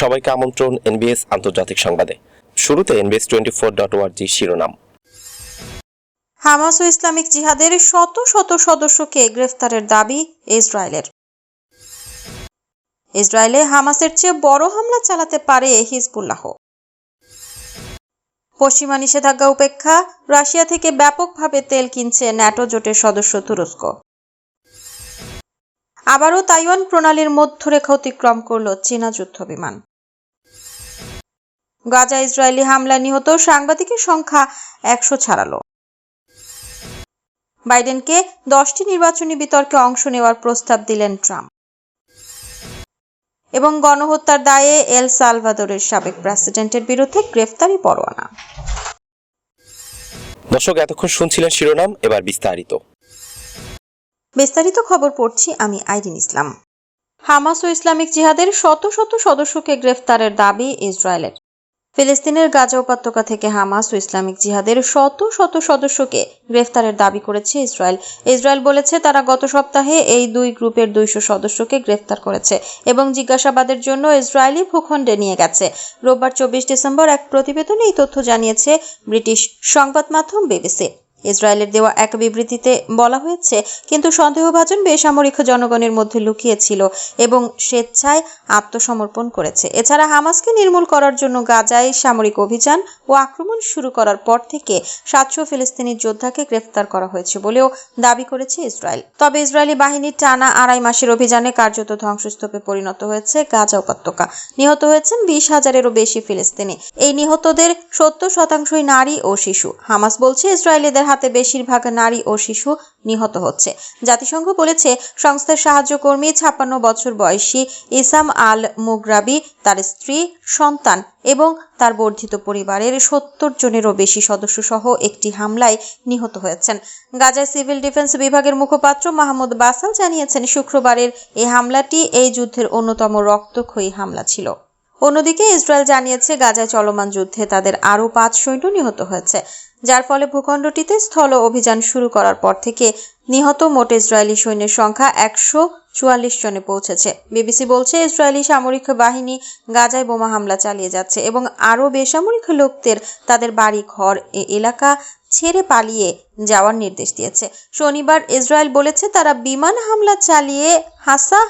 সবাইকে আমন্ত্রণ এনবিএস আন্তর্জাতিক সংবাদে। শুরুতে এনবিএস টোয়েন্টি ফোর ডট ওয়ার্জি শিরোনাম। হামাস ও ইসলামিক জিহাদের শত শত সদস্যকে গ্রেফতারের দাবি ইসরায়েলের। ইসরায়েলে হামাসের চেয়ে বড় হামলা চালাতে পারে হিজবুল্লাহ। পশ্চিমা নিষেধাজ্ঞা উপেক্ষা রাশিয়া থেকে ব্যাপকভাবে তেল কিনছে ন্যাটো জোটের সদস্য তুরস্ক। আবারও তাইওয়ান প্রণালীর মধ্যরেখা অতিক্রম করল চীনা যুদ্ধ বিমান গাজা ইসরায়েলি হামলা নিহত সাংবাদিকের সংখ্যা একশো ছাড়ালো। বাইডেনকে দশটি নির্বাচনী বিতর্কে অংশ নেওয়ার প্রস্তাব দিলেন ট্রাম্প। এবং গণহত্যার দায়ে এল সালভাদোরের সাবেক প্রেসিডেন্টের বিরুদ্ধে গ্রেফতারি পরোয়ানা। দর্শক, এতক্ষণ শুনছিলেন শিরোনাম, এবার বিস্তারিত। বিস্তারিত খবর পড়ছি আমি আইরিন ইসলাম। হামাস ও ইসলামিক জিহাদের শত শত সদস্যকে গ্রেফতারের দাবি ইসরায়েলের। ফিলিস্তিনের গাজা উপত্যকা থেকে হামাস ও ইসলামিক জিহাদের শত শত সদস্যকে গ্রেফতারের দাবি করেছে ইসরায়েল। ইসরায়েল বলেছে, তারা গত সপ্তাহে এই দুই গ্রুপের দুইশো সদস্যকে গ্রেফতার করেছে এবং জিজ্ঞাসাবাদের জন্য ইসরায়েলি ভূখণ্ডে নিয়ে গেছে। রোববার চব্বিশ ডিসেম্বর এক প্রতিবেদনে এই তথ্য জানিয়েছে ব্রিটিশ সংবাদ মাধ্যম বিবিসি। ইসরায়েলের দেওয়া এক বিবৃতিতে বলা হয়েছে, কিন্তু সন্দেহভাজন বেসামরিক জনগণের মধ্যে লুকিয়েছিল এবং স্বেচ্ছায় আত্মসমর্পণ করেছে। এছাড়া হামাসকে নির্মূল করার জন্য গাজায় সামরিক অভিযান ও আক্রমণ শুরু করার পর থেকে সাতশো ফিলিস্তিনি যোদ্ধাকে গ্রেফতার করা হয়েছে বলেও দাবি করেছে ইসরায়েল। তবে ইসরায়েলি বাহিনীর টানা আড়াই মাসের অভিযানে কার্যত ধ্বংসস্তূপে পরিণত হয়েছে গাজা উপত্যকা। নিহত হয়েছেন বিশ হাজারেরও বেশি ফিলিস্তিনি। এই নিহতদের সত্তর শতাংশই নারী ও শিশু। হামাস বলছে, ইসরায়েলিদের বেশিরভাগ নারী ও শিশু নিহত হচ্ছে। জাতিসংঘ বলেছে, সংস্থার সাহায্যকর্মী ছাপ্পান্ন বছর বয়সী ইসাম আল মুগরাবি তার স্ত্রী, সন্তান এবং তার বর্ধিত পরিবারের সত্তর জনেরও বেশি সদস্য সহ একটি হামলায় নিহত হয়েছেন। গাজার সিভিল ডিফেন্স বিভাগের মুখপাত্র মাহমুদ বাসাল জানিয়েছেন, শুক্রবারের এই হামলাটি এই যুদ্ধের অন্যতম রক্তক্ষয়ী হামলা ছিল। অন্যদিকে ইসরায়েল জানিয়েছে গাজায় চলমান যুদ্ধে তাদের আরও পাঁচ সৈন্য নিহত হয়েছে, যার ফলে ভূখণ্ডটিতে স্থল অভিযান শুরু করার পর থেকে নিহত মোট ইসরায়েলি সৈন্যের সংখ্যা একশো চুয়াল্লিশ জনে পৌঁছেছে। বিবিসি বলছে, ইসরায়েলি সামরিক বাহিনী গাজায় বোমা হামলা চালিয়ে যাচ্ছে এবং আরও বেসামরিক লোকদের তাদের বাড়ি ঘর এলাকা ছেড়ে পালিয়ে যাওয়ার নির্দেশ দিয়েছে। শনিবার ইসরায়েল বলেছে, তারা বিমান হামলা চালিয়ে হাসা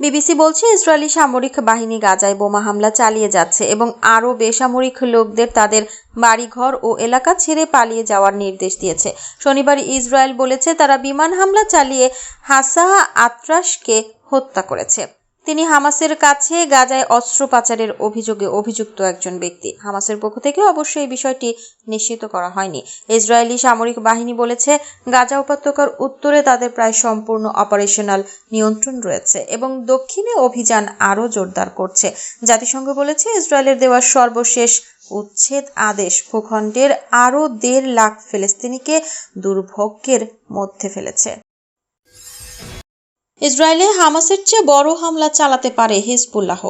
বিবিসি বলছে, ইসরায়েলি সামরিক বাহিনী গাজায় বোমা হামলা চালিয়ে যাচ্ছে এবং আরও বেসামরিক লোকদের তাদের বাড়িঘর ও এলাকা ছেড়ে পালিয়ে যাওয়ার নির্দেশ দিয়েছে। শনিবার ইসরায়েল বলেছে, তারা বিমান হামলা চালিয়ে হাসা আত্রাসকে হত্যা করেছে। তিনি হামাসের কাছে গাজায় অস্ত্র পাচারের অভিযোগে অভিযুক্ত একজন ব্যক্তি। হামাসের পক্ষ থেকে অবশ্য এই বিষয়টি নিশ্চিত করা হয়নি। ইসরায়েলি সামরিক বাহিনী বলেছে, গাজা উপত্যকার উত্তরে তাদের প্রায় সম্পূর্ণ অপারেশনাল নিয়ন্ত্রণ রয়েছে এবং দক্ষিণে অভিযান আরও জোরদার করছে। জাতিসংঘ বলেছে, ইসরায়েলের দেওয়া সর্বশেষ উচ্ছেদ আদেশ ভূখণ্ডের আরও দেড় লাখ ফিলিস্তিনিকে দুর্ভোগ্যের মধ্যে ফেলেছে। ইসরায়েলে হামাসের চেয়ে বড় হামলা চালাতে পারে হিজবুল্লাহ।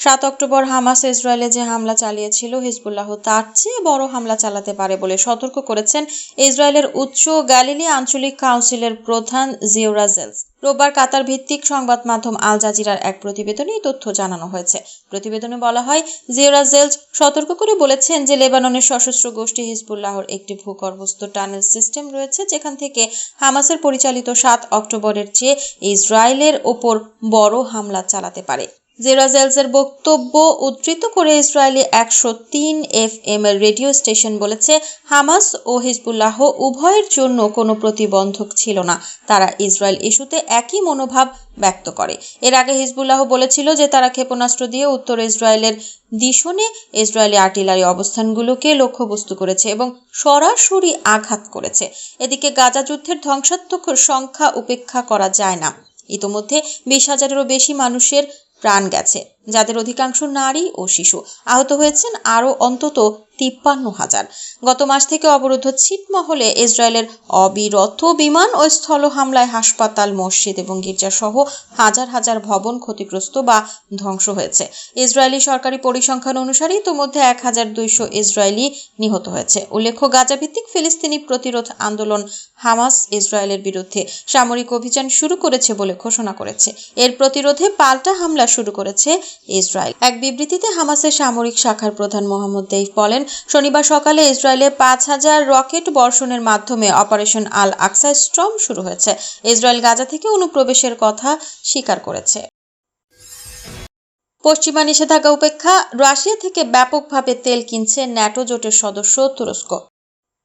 সাত অক্টোবর হামাস ইসরায়েলে যে হামলা চালিয়েছিল, হিজবুল্লাহ তার চেয়ে বড় হামলা চালাতে পারে বলে সতর্ক করেছেন ইসরায়েলের উচ্চ গ্যালিলি আঞ্চলিক কাউন্সিলের প্রধান জিওরাজেলস রোববার কাতার ভিত্তিক সংবাদ মাধ্যম আল জাজিরার এক প্রতিবেদনে তথ্য জানানো হয়েছে। প্রতিবেদনে বলা হয় জিওরাজেলস সতর্ক করে বলেছেন যে লেবাননের সশস্ত্র গোষ্ঠী হিজবুল্লাহর একটি ভূগর্ভস্থ টানেল সিস্টেম রয়েছে, যেখান থেকে হামাসের পরিচালিত সাত অক্টোবরের চেয়ে ইসরায়েলের ওপর বড় হামলা চালাতে পারে। জেরাজেলসের বক্তব্য উদ্ধৃত করে ইসরায়েলি একশো তিন এফ এম এর রেডিও স্টেশন বলেছে, হামাস ও হিজবুল্লাহ উভয়ের জন্য কোনো প্রতিবন্ধক ছিল না। তারা ইসরায়েল ইস্যুতে একই মনোভাব ব্যক্ত করে। এর আগে হিজবুল্লাহ বলেছিল যে তারা ক্ষেপণাস্ত্র দিয়ে উত্তর ইসরায়েলের দিশনে ইসরায়েলি আর্টিলারি অবস্থানগুলোকে লক্ষ্যবস্তু করেছে এবং সরাসরি আঘাত করেছে। এদিকে গাজা যুদ্ধের ধ্বংসাত্মক সংখ্যা উপেক্ষা করা যায় না। ইতোমধ্যে বিশ হাজারেরও বেশি মানুষের প্রাণ গেছে। যাদের অধিকাংশ নারী ও শিশু। আহত হয়েছেন আরও অন্তত তিপ্পান্ন হাজার। গত মাস থেকে অবরুদ্ধ ছিটমহলে ইসরায়েলের অবিরত বিমান ও স্থল হামলায় হাসপাতাল, মসজিদ এবং গির্জাসহ হাজার হাজার ভবন ক্ষতিগ্রস্ত বা ধ্বংস হয়েছে। ইসরায়েলি সরকারি পরিসংখ্যান অনুসারে ইতোমধ্যে এক হাজার দুইশো ইসরায়েলি নিহত হয়েছে। উল্লেখ্য গাজা ভিত্তিক ফিলিস্তিনি প্রতিরোধ আন্দোলন হামাস ইসরায়েলের বিরুদ্ধে সামরিক অভিযান শুরু করেছে বলে ঘোষণা করেছে। এর প্রতিরোধে পাল্টা হামলা শুরু করেছে ইসরায়েল। এক বিবৃতিতে হামাসের সামরিক শাখার প্রধান মোহাম্মদ দেইফ বলেন শনিবার সকালে ইসরায়েলে পাঁচ হাজার রকেট বর্ষণের মাধ্যমে অপারেশন আল আকসা স্ট্রম শুরু হয়েছে। ইসরায়েল গাজা থেকে অনুপ্রবেশের কথা স্বীকার করেছে। পশ্চিমা নিষেধাজ্ঞা উপেক্ষা রাশিয়া থেকে ব্যাপকভাবে তেল কিনছে ন্যাটো জোটের সদস্য তুরস্ক।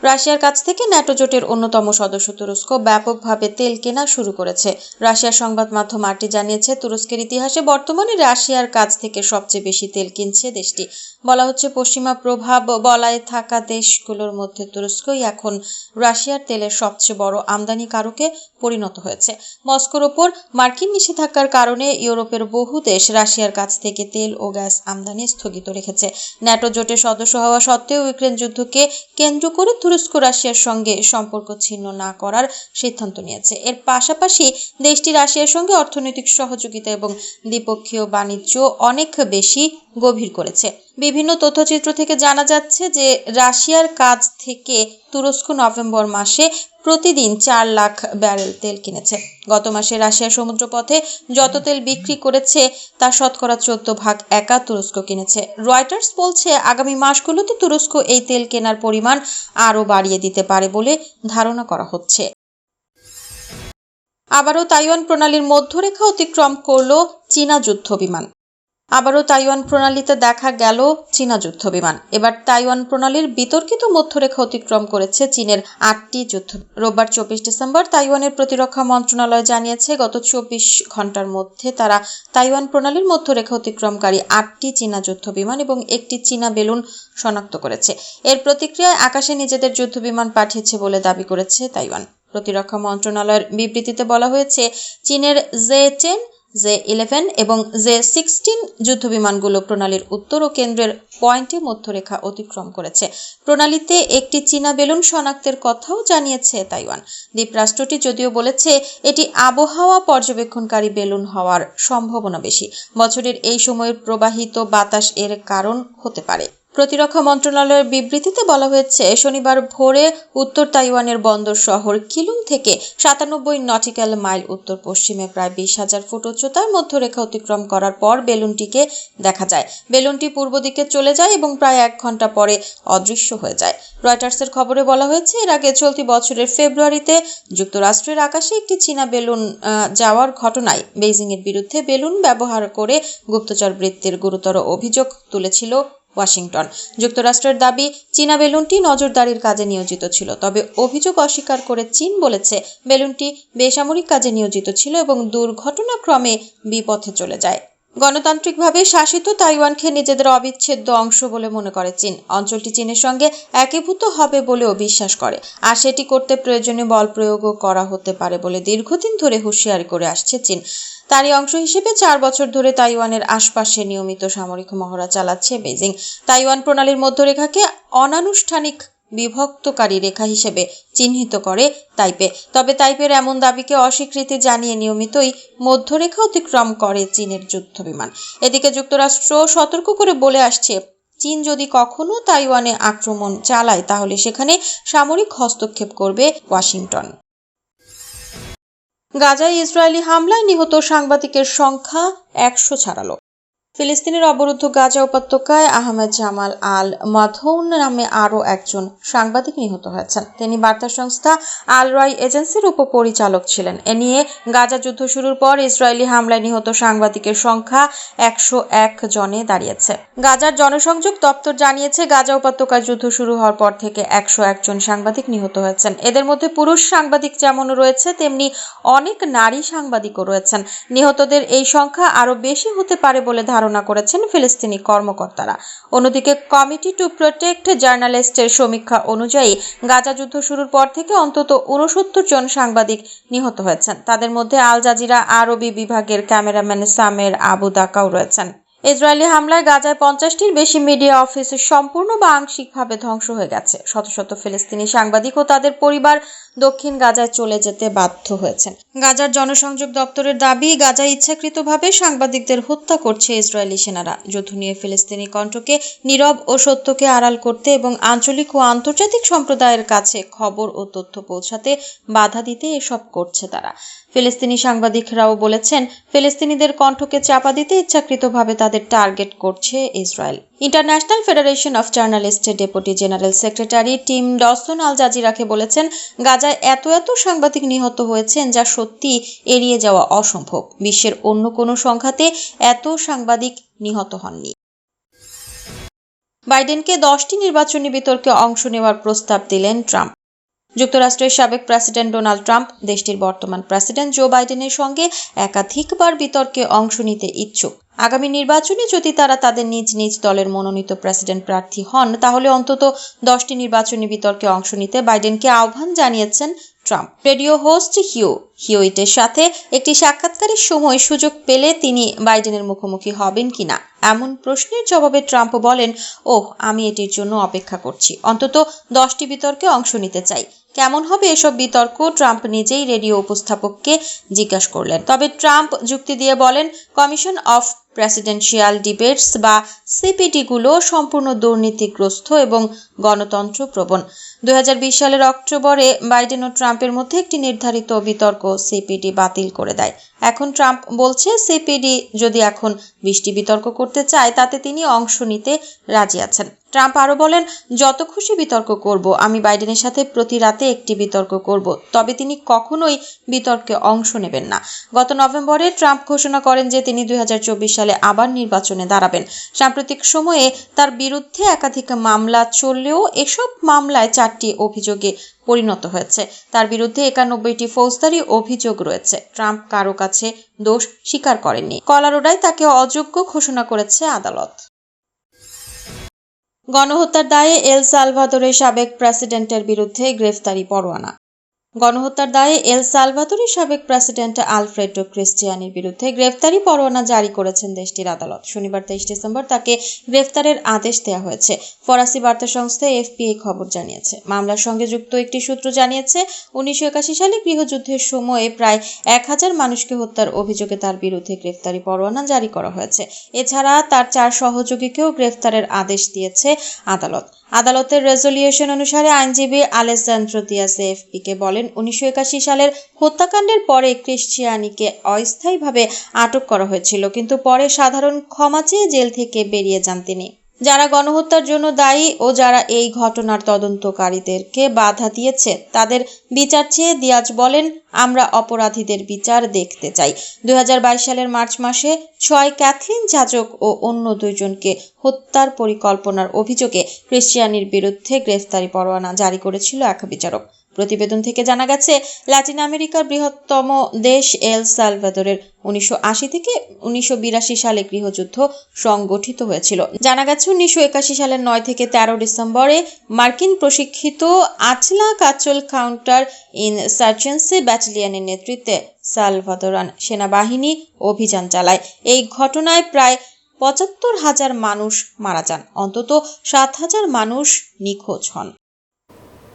রাশিয়ার কাছ থেকে ন্যাটো জোটের অন্যতম সদস্য তুরস্ক ব্যাপকভাবে তেল কেনা শুরু করেছে। রাশিয়ার সংবাদ মাধ্যম আরটি জানিয়েছে, তুরস্কের ইতিহাসে বর্তমানে রাশিয়ার কাছ থেকে সবচেয়ে বেশি তেল কিনছে দেশটি। বলা হচ্ছে, পশ্চিমা প্রভাব বলায় থাকা দেশগুলোর মধ্যে তুরস্কই এখন রাশিয়ার তেলের সবচেয়ে বড় আমদানিকারকে পরিণত হয়েছে। মস্কোর ওপর মার্কিন নিষেধাজ্ঞার কারণে ইউরোপের বহু দেশ রাশিয়ার কাছ থেকে তেল ও গ্যাস আমদানি স্থগিত রেখেছে। ন্যাটো জোটের সদস্য হওয়া সত্ত্বেও ইউক্রেন যুদ্ধকে কেন্দ্র করে তুরস্ক, রাশিয়ার সঙ্গে সম্পর্ক ছিন্ন না করার সিদ্ধান্ত নিয়েছে। এর পাশাপাশি দেশটি রাশিয়ার সঙ্গে অর্থনৈতিক সহযোগিতা এবং দ্বিপক্ষীয় বাণিজ্য অনেক বেশি গভীর করেছে। বিভিন্ন তথ্যচিত্র থেকে জানা যাচ্ছে যে, রাশিয়ার কাজ থেকে তুরস্ক নভেম্বর মাসে প্রতিদিন চার লাখ ব্যারেল তেল কিনেছে। গত মাসে রাশিয়ার সমুদ্রপথে যত তেল বিক্রি করেছে তার শতকরা চোদ্দ ভাগ একা তুরস্ক কিনেছে। রয়টার্স বলছে, আগামী মাসগুলোতে তুরস্ক এই তেল কেনার পরিমাণ আরও বাড়িয়ে দিতে পারে বলে ধারণা করা হচ্ছে। আবারও তাইওয়ান প্রণালীর মধ্যরেখা অতিক্রম করল চীনা যুদ্ধ বিমান। আবারও তাইওয়ান প্রণালীতে দেখা গেল চীনা যুদ্ধ বিমান এবার তাইওয়ান প্রণালীর বিতর্কিত মধ্যরেখা অতিক্রম করেছে চীনের আটটি যুদ্ধ। রোববার চব্বিশ ডিসেম্বর তাইওয়ানের প্রতিরক্ষা মন্ত্রণালয় জানিয়েছে, গত চব্বিশ ঘণ্টার মধ্যে তারা তাইওয়ান প্রণালীর মধ্যরেখা অতিক্রমকারী আটটি চীনা যুদ্ধ বিমান এবং একটি চীনা বেলুন শনাক্ত করেছে। এর প্রতিক্রিয়ায় আকাশে নিজেদের যুদ্ধ বিমান পাঠিয়েছে বলে দাবি করেছে তাইওয়ান। প্রতিরক্ষা মন্ত্রণালয়ের বিবৃতিতে বলা হয়েছে, চীনের জে টেন, জে ইলেভেন এবং জে সিক্সটিন যুদ্ধবিমানগুলো প্রণালীর উত্তর ও কেন্দ্রের পয়েন্টে মধ্যরেখা অতিক্রম করেছে। প্রণালীতে একটি চীনা বেলুন শনাক্তের কথাও জানিয়েছে তাইওয়ান। দ্বীপরাষ্ট্রটি যদিও বলেছে, এটি আবহাওয়া পর্যবেক্ষণকারী বেলুন হওয়ার সম্ভাবনা বেশি। বছরের এই সময়ের প্রবাহিত বাতাস এর কারণ হতে পারে। প্রতিরক্ষা মন্ত্রণালয়ের বিবৃতিতে বলা হয়েছে, শনিবার ভোরে উত্তর তাইওয়ানের বন্দর শহর কিলুং থেকে সাতানব্বই নটিক্যাল মাইল উত্তর পশ্চিমে প্রায় বিশ হাজার ফুট উচ্চতার মধ্যরেখা অতিক্রম করার পর বেলুনটিকে দেখা যায়। বেলুনটি পূর্ব দিকে চলে যায় এবং প্রায় এক ঘণ্টা পরে অদৃশ্য হয়ে যায়। রয়টার্সের খবরে বলা হয়েছে, এর আগে চলতি বছরের ফেব্রুয়ারিতে যুক্তরাষ্ট্রের আকাশে একটি চীনা বেলুন যাওয়ার ঘটনায় বেইজিংয়ের বিরুদ্ধে বেলুন ব্যবহার করে গুপ্তচর বৃত্তির গুরুতর অভিযোগ তুলেছিল ওয়াশিংটন। যুক্তরাষ্ট্রের দাবি, চীনা বেলুনটি নজরদারির কাজে নিয়োজিত ছিল, তবে অভিযোগ অস্বীকার করে চীন বলেছে বেলুনটি বেসামরিক কাজে নিয়োজিত ছিল এবং দুর্ঘটনাক্রমে বিপথে চলে যায়। গণতান্ত্রিকভাবে শাসিত তাইওয়ানকে নিজেদের অবিচ্ছেদ্য অংশ বলে মনে করে চীন। অঞ্চলটি চীনের সঙ্গে একীভূত হবে বলেও বিশ্বাস করে। আর সেটি করতে প্রয়োজনীয় বল প্রয়োগও করা হতে পারে বলে দীর্ঘদিন ধরে হুঁশিয়ারি করে আসছে চীন। তারই অংশ হিসেবে চার বছর ধরে তাইওয়ানের আশপাশে নিয়মিত সামরিক মহড়া চালাচ্ছে বেজিং তাইওয়ান প্রণালীর মধ্যরেখাকে অনানুষ্ঠানিক বিভক্তকারী রেখা হিসেবে চিহ্নিত করে তাইপে তবে তাইপের এমন দাবিকে অস্বীকৃতি জানিয়ে নিয়মিতই মধ্যরেখা অতিক্রম করে চীনের যুদ্ধবিমান। এদিকে যুক্তরাষ্ট্র সতর্ক করে বলে আসছে, চীন যদি কখনো তাইওয়ানে আক্রমণ চালায়, তাহলে সেখানে সামরিক হস্তক্ষেপ করবে ওয়াশিংটন। গাজায় ইসরায়েলি হামলায় নিহত সাংবাদিকের সংখ্যা একশো ছাড়ালো। ফিলিস্তিনের অবরুদ্ধ গাজা উপত্যকায় আহমেদ জামাল আল মাধৌন নামে আরও একজন সাংবাদিক নিহত হয়েছেন। তিনি বার্তা সংস্থা আল রাই এজেন্সির উপপরিচালক ছিলেন। এ নিয়ে গাজা যুদ্ধ শুরুর পর ইসরায়েলি হামলায় নিহত সাংবাদিকের সংখ্যা একশো এক জনে দাঁড়িয়েছে। গাজার জনসংযোগ দপ্তর জানিয়েছে, গাজা উপত্যকায় যুদ্ধ শুরু হওয়ার পর থেকে একশো একজন সাংবাদিক নিহত হয়েছেন। এদের মধ্যে পুরুষ সাংবাদিক যেমন রয়েছে, তেমনি অনেক নারী সাংবাদিকও রয়েছেন। নিহতদের এই সংখ্যা আরও বেশি হতে পারে বলে ধারণা করেছেন ফিলিস্তিনি কর্মকর্তারা। অন্যদিকে কমিটি টু প্রোটেক্ট জার্নালিস্টের সমীক্ষা অনুযায়ী গাজা যুদ্ধ শুরুর পর থেকে অন্তত উনসত্তর জন সাংবাদিক নিহত হয়েছেন। তাদের মধ্যে আল জাজিরা, আরবি বিভাগের ক্যামেরাম্যান সামের আবু দাকাও রয়েছেন। ইসরায়েলি হামলায় গাজায় পঞ্চাশটির বেশি মিডিয়া অফিস সম্পূর্ণ বা আংশিকভাবে ধ্বংস হয়ে গেছে। শত শত ফিলিস্তিনি সাংবাদিক ও তাদের পরিবার দক্ষিণ গাজায় চলে যেতে বাধ্য হয়েছেন। গাজার জনসংযোগ দপ্তরের দাবি, গাজায় ইচ্ছাকৃতভাবে সাংবাদিকদের হত্যা করছে ইসরায়েলি সেনারা। যুদ্ধ নিয়ে ফিলিস্তিনি কণ্ঠকে নীরব ও সত্যকে আড়াল করতে এবং আঞ্চলিক ও আন্তর্জাতিক সম্প্রদায়ের কাছে খবর ও তথ্য পৌঁছাতে বাধা দিতে এসব করছে তারা। ফিলিস্তিনি সাংবাদিকরাও বলেছেন, ফিলিস্তিনিদের কণ্ঠকে চাপা দিতে ইচ্ছাকৃতভাবে তাদের টার্গেট করছে Israel. International federation of জার্নালিস্টের deputy general secretary Tim Dawson Al জাজিরাকে বলেছেন, গাজায় এত এত সাংবাদিক নিহত হয়েছেন যা সত্যি এড়িয়ে যাওয়া অসম্ভব। বিশ্বের অন্য কোনো সংখ্যাতে এত সাংবাদিক নিহত হননি। বাইডেনকে দশটি নির্বাচনী বিতর্কে অংশ নেওয়ার প্রস্তাব দিলেন ট্রাম্প। যুক্তরাষ্ট্রের সাবেক প্রেসিডেন্ট ডোনাল্ড ট্রাম্প, দেশটির বর্তমান প্রেসিডেন্ট জো বাইডেনের সঙ্গে একাধিকবার বিতর্কে অংশ নিতে ইচ্ছুক। আগামী নির্বাচনে যদি তারা তাদের নিজ নিজ দলের মনোনীত প্রেসিডেন্ট প্রার্থী হন, তাহলে অন্তত দশটি নির্বাচনী বিতর্কে অংশ নিতে বাইডেনকে আহ্বান জানিয়েছেন ট্রাম্প। রেডিও হোস্ট হিউ, হিউইটের সাথে একটি সাক্ষাৎকারের সময় সুযোগ পেলে তিনি বাইডেনের মুখোমুখি হবেন কিনা? এমন প্রশ্নের জবাবে ট্রাম্প বলেন, ওহ, আমি এটির জন্য অপেক্ষা করছি। অন্তত দশটি বিতর্কে অংশ নিতে চাই। কেমন হবে এসব বিতর্ক ট্রাম্প নিজেই রেডিও উপস্থাপককে জিজ্ঞাসা করলেন। তবে ট্রাম্প যুক্তি দিয়ে বলেন, কমিশন অফ প্রেসিডেন্সিয়াল ডিবেটস বা সিপিডি গুলো সম্পূর্ণ দুর্নীতিগ্রস্ত এবং গণতন্ত্র প্রবণ দুই হাজার বিশ সালের অক্টোবরে বাইডেন ও ট্রাম্পের মধ্যে একটি নির্ধারিত বিতর্ক সিপিডি বাতিল করে দেয়। এখন ট্রাম্প বলছে সিপিডি যদি এখন বৃষ্টি বিতর্ক করতে চায়, তাতে তিনি অংশ নিতে রাজি আছেন। ট্রাম্প আরও বলেন, যত খুশি বিতর্ক করব, আমি বাইডেনের সাথে প্রতি রাতে একটি বিতর্ক করব, তবে তিনি কখনোই বিতর্কে অংশ নেবেন না। গত নভেম্বরে ট্রাম্প ঘোষণা করেন যে তিনি দুই সালে আবার নির্বাচনে দাঁড়াবেন। সাম্প্রতিক সময়ে তার বিরুদ্ধে একাধিক মামলা চললেও এসব মামলায় চারটি অভিযোগে পরিণত হয়েছে। তার বিরুদ্ধে একানব্বইটি ফৌজদারি অভিযোগ রয়েছে। ট্রাম্প কারও কাছে দোষ স্বীকার করেননি। কলারোডায় তাকে অযোগ্য ঘোষণা করেছে আদালত। গণহত্যার দায়ে এল সালভাদোরের সাবেক প্রেসিডেন্টের বিরুদ্ধে গ্রেফতারি পরোয়ানা। গণহত্যার দায়ে এল সালভাদোরের সাবেক প্রেসিডেন্ট আলফ্রেডো ক্রিস্টিয়ানির বিরুদ্ধে গ্রেফতারি পরোয়ানা জারি করেছেন দেশটির আদালত। শনিবার তেইশ ডিসেম্বর তাকে গ্রেফতারের আদেশ দেওয়া হয়েছে। ফরাসি বার্তা সংস্থা এফপি এই খবর জানিয়েছে। মামলার সঙ্গে যুক্ত একটি সূত্র জানিয়েছে, উনিশশো একাশি সালে গৃহযুদ্ধের সময়ে প্রায় এক হাজার মানুষকে হত্যার অভিযোগে তার বিরুদ্ধে গ্রেফতারি পরোয়ানা জারি করা হয়েছে। এছাড়া তার চার সহযোগীকেও গ্রেফতারের আদেশ দিয়েছে আদালত। আদালতের রেজলিউশন অনুসারে আইনজীবী আলেসান্দ্রো দিয়াস এফপিকে বলেন, উনিশশো একাশি সালের হত্যাকাণ্ডের পরে ক্রিশ্চিয়ানিকে অস্থায়ীভাবে আটক করা হয়েছিল, কিন্তু পরে সাধারণ ক্ষমা চেয়ে জেল থেকে বেরিয়ে যান তিনি। যারা গণহত্যার জন্য দায়ী ও যারা এই ঘটনার তদন্তকারীদেরকে বাধা দিয়েছে, তাদের বিচার চেয়ে দিয়াজ বলেন, আমরা অপরাধীদের বিচার দেখতে চাই। দুই হাজার বাইশ সালের মার্চ মাসে ছয় ক্যাথলিন যাজক ও অন্য দুইজনকে হত্যার পরিকল্পনার অভিযোগে ক্রিশ্চিয়ানির বিরুদ্ধে গ্রেফতারি পরোয়ানা জারি করেছিল এক বিচারক। প্রতিবেদন থেকে জানা গেছে ল্যাটিন আমেরিকার বৃহত্তম দেশ এল সালভাদোরের উনিশশো থেকে উনিশশো বিরাশি সালে গৃহযুদ্ধ সংগঠিত হয়েছিল। জানা গেছে, উনিশশো একাশি সালের নয় থেকে তেরো ডিসেম্বরে মার্কিন প্রশিক্ষিত আচলা কাচল কাউন্টার ইন সার্জেন্সি ব্যাটালিয়নের নেতৃত্বে সালভাদোরান সেনাবাহিনী অভিযান চালায়। এই ঘটনায় প্রায় পঁচাত্তর হাজার মানুষ মারা যান, অন্তত সাত হাজার মানুষ নিখোঁজ হন।